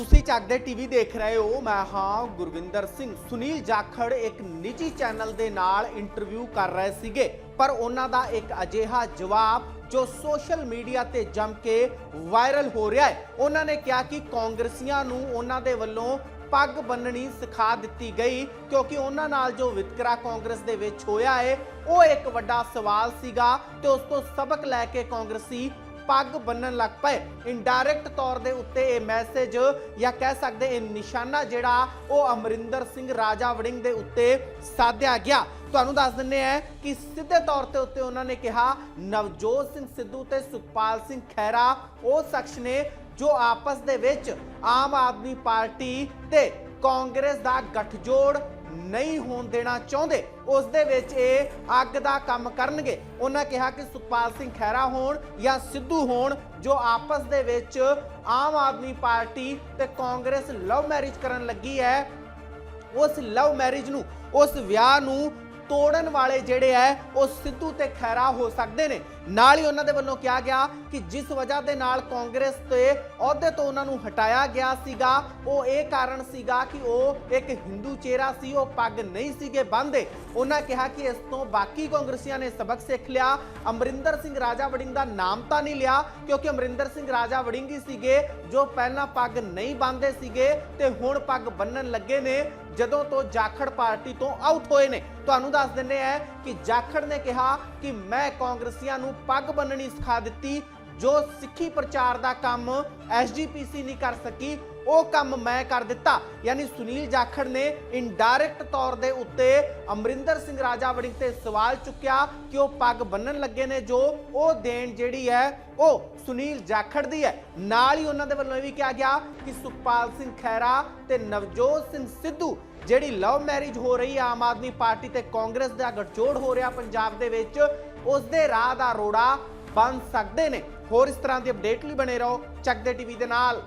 ਤੁਸੀਂ ਚੱਕਦੇ ਟੀਵੀ ਦੇਖ ਰਹੇ ਹੋ, ਮੈਂ ਹਾਂ ਗੁਰਵਿੰਦਰ ਸਿੰਘ। ਸੁਨੀਲ ਜਾਖੜ ਇੱਕ ਨਿੱਜੀ ਚੈਨਲ ਦੇ ਨਾਲ ਇੰਟਰਵਿਊ ਕਰ ਰਹੇ ਸੀਗੇ, ਪਰ ਉਹਨਾਂ ਦਾ ਇੱਕ ਅਜਿਹਾ ਜਵਾਬ ਜੋ ਸੋਸ਼ਲ ਮੀਡੀਆ ਤੇ ਜੰਮ ਕੇ ਵਾਇਰਲ ਹੋ ਰਿਹਾ ਹੈ। ਉਹਨਾਂ ਨੇ ਕਿਹਾ ਕਿ ਕਾਂਗਰਸੀਆਂ ਨੂੰ ਉਹਨਾਂ ਦੇ ਵੱਲੋਂ ਪੱਗ ਬੰਨਣੀ ਸਿਖਾ ਦਿੱਤੀ ਗਈ, ਕਿਉਂਕਿ ਉਹਨਾਂ ਨਾਲ ਜੋ ਵਿਤਕਰਾ ਕਾਂਗਰਸ ਦੇ ਵਿੱਚ ਹੋਇਆ ਹੈ, ਉਹ ਇੱਕ ਵੱਡਾ ਸਵਾਲ ਸੀਗਾ ਤੇ ਉਸ ਤੋਂ ਸਬਕ ਲੈ ਕੇ ਕਾਂਗਰਸੀ ਪੱਗ ਬੰਨਣ ਲੱਗ ਪਏ। ਇਨਡਾਇਰੈਕਟ ਤੌਰ ਦੇ ਉੱਤੇ ਇਹ ਮੈਸੇਜ ਜਾਂ ਕਹਿ ਸਕਦੇ ਇਹ ਨਿਸ਼ਾਨਾ ਜਿਹੜਾ ਉਹ ਅਮਰਿੰਦਰ ਸਿੰਘ ਰਾਜਾ ਵੜਿੰਗ ਦੇ ਉੱਤੇ ਸਾਧਿਆ ਗਿਆ। ਤੁਹਾਨੂੰ ਦੱਸ ਦਿੰਨੇ ਆ ਕਿ ਸਿੱਧੇ ਤੌਰ ਤੇ ਉੱਤੇ ਉਹਨਾਂ ਨੇ ਕਿਹਾ, ਨਵਜੋਤ ਸਿੰਘ ਸਿੱਧੂ ਤੇ ਸੁਖਪਾਲ ਸਿੰਘ ਖਹਿਰਾ, ਉਹ ਸ਼ਖਸ ਨੇ ਜੋ ਆਪਸ ਦੇ ਵਿੱਚ ਆਮ ਆਦਮੀ ਪਾਰਟੀ ਤੇ ਕਾਂਗਰਸ ਦਾ ਗੱਠਜੋੜ ਨਹੀਂ ਹੋਣ ਦੇਣਾ ਚਾਹੁੰਦੇ। ਉਸ ਦੇ ਵਿੱਚ ਇਹ ਅੱਗ ਦਾ ਕੰਮ ਕਰਨਗੇ। ਉਹਨਾਂ ਕਿਹਾ ਕਿ ਸੁਖਪਾਲ ਸਿੰਘ ਖਹਿਰਾ ਹੋਣ ਜਾਂ ਸਿੱਧੂ ਹੋਣ, ਜੋ ਆਪਸ ਦੇ ਵਿੱਚ ਆਮ ਆਦਮੀ ਪਾਰਟੀ ਤੇ ਕਾਂਗਰਸ ਲਵ ਮੈਰਿਜ ਕਰਨ ਲੱਗੀ ਹੈ, ਉਸ ਲਵ ਮੈਰਿਜ ਨੂੰ, ਉਸ ਵਿਆਹ ਨੂੰ ਤੋੜਨ ਵਾਲੇ ਜਿਹੜੇ ਐ, ਉਹ ਸਿੱਧੂ ਤੇ ਖੈਰਾ ਹੋ ਸਕਦੇ ਨੇ। ਨਾਲ ਹੀ ਉਹਨਾਂ ਦੇ ਵੱਲੋਂ ਕਿਹਾ ਗਿਆ ਕਿ ਜਿਸ ਵਜ੍ਹਾ ਦੇ ਨਾਲ ਕਾਂਗਰਸ ਤੇ ਅਹੁਦੇ ਤੋਂ ਉਹਨਾਂ ਨੂੰ ਹਟਾਇਆ ਗਿਆ ਸੀਗਾ, ਉਹ ਇਹ ਕਾਰਨ ਸੀਗਾ ਕਿ ਉਹ ਇੱਕ ਹਿੰਦੂ ਚਿਹਰਾ ਸੀ, ਉਹ ਪੱਗ ਨਹੀਂ ਸੀਗੇ ਬੰਨ੍ਹਦੇ। ਉਹਨਾਂ ਕਿਹਾ ਕਿ ਇਸ ਤੋਂ ਬਾਕੀ ਕਾਂਗਰਸੀਆਂ ਨੇ ਸਬਕ ਸਿੱਖ ਲਿਆ। ਅਮਰਿੰਦਰ ਸਿੰਘ ਰਾਜਾ ਵੜਿੰਗ ਦਾ ਨਾਮ ਤਾਂ ਨਹੀਂ ਲਿਆ, ਕਿਉਂਕਿ ਅਮਰਿੰਦਰ ਸਿੰਘ ਰਾਜਾ ਵੜਿੰਗ ਹੀ ਸੀਗੇ, ਜੋ ਪਹਿਲਾਂ ਪੱਗ ਨਹੀਂ ਬੰਨ੍ਹਦੇ ਸੀਗੇ ਤੇ ਹੁਣ ਪੱਗ ਬੰਨਣ ਲੱਗੇ ਨੇ, ਜਦੋਂ ਤੋਂ ਜਾਖੜ ਪਾਰਟੀ ਤੋਂ ਆਊਟ ਹੋਏ ਨੇ। ਤੁਹਾਨੂੰ ਦੱਸ ਦਿੰਦੇ ਆ ਕਿ ਜਾਖੜ ਨੇ ਕਿਹਾ ਕਿ ਮੈਂ ਕਾਂਗਰਸੀਆਂ ਨੂੰ ਪੱਗ ਬੰਨਣੀ ਸਿਖਾ ਦਿੱਤੀ ਜੋ ਸਿੱਖੀ ਪ੍ਰਚਾਰ ਦਾ ਕੰਮ ਐਸਜੀਪੀਸੀ ਨਹੀਂ ਕਰ ਸਕੀ, ਉਹ ਕੰਮ ਮੈਂ ਕਰ ਦਿੱਤਾ। ਯਾਨੀ ਸੁਨੀਲ ਜਾਖੜ ਨੇ ਇਨਡਾਇਰੈਕਟ ਤੌਰ ਦੇ ਉੱਤੇ ਅਮਰਿੰਦਰ ਸਿੰਘ ਰਾਜਾ ਵੜਿੰਗ ਤੇ ਸਵਾਲ ਚੁੱਕਿਆ ਕਿ ਉਹ ਪੱਗ ਬੰਨਣ ਲੱਗੇ ਨੇ ਜੋ ਉਹ ਦੇਣ ਜਿਹੜੀ ਹੈ, ਉਹ ਸੁਨੀਲ ਜਾਖੜ ਦੀ ਹੈ। ਨਾਲ ਹੀ ਉਹਨਾਂ ਦੇ ਵੱਲੋਂ ਇਹ ਵੀ ਕਿਹਾ ਗਿਆ ਕਿ ਸੁਖਪਾਲ ਸਿੰਘ ਖਹਿਰਾ ਤੇ ਨਵਜੋਤ ਸਿੰਘ ਸਿੱਧੂ, ਜਿਹੜੀ ਲਵ ਮੈਰਿਜ ਹੋ ਰਹੀ ਹੈ ਆਮ ਆਦਮੀ ਪਾਰਟੀ ਤੇ ਕਾਂਗਰਸ ਦਾ ਗਠਜੋੜ ਹੋ ਰਿਹਾ ਪੰਜਾਬ ਦੇ ਵਿੱਚ ਉਸ ਦੇ ਰਾਹ ਦਾ ਰੋੜਾ ਬਣ ਸਕਦੇ ਨੇ। ਹੋਰ ਇਸ ਤਰ੍ਹਾਂ ਦੀ ਅਪਡੇਟ ਲਈ ਬਣੇ ਰਹੋ ਚੱਕਦੇ ਟੀਵੀ ਦੇ ਨਾਲ।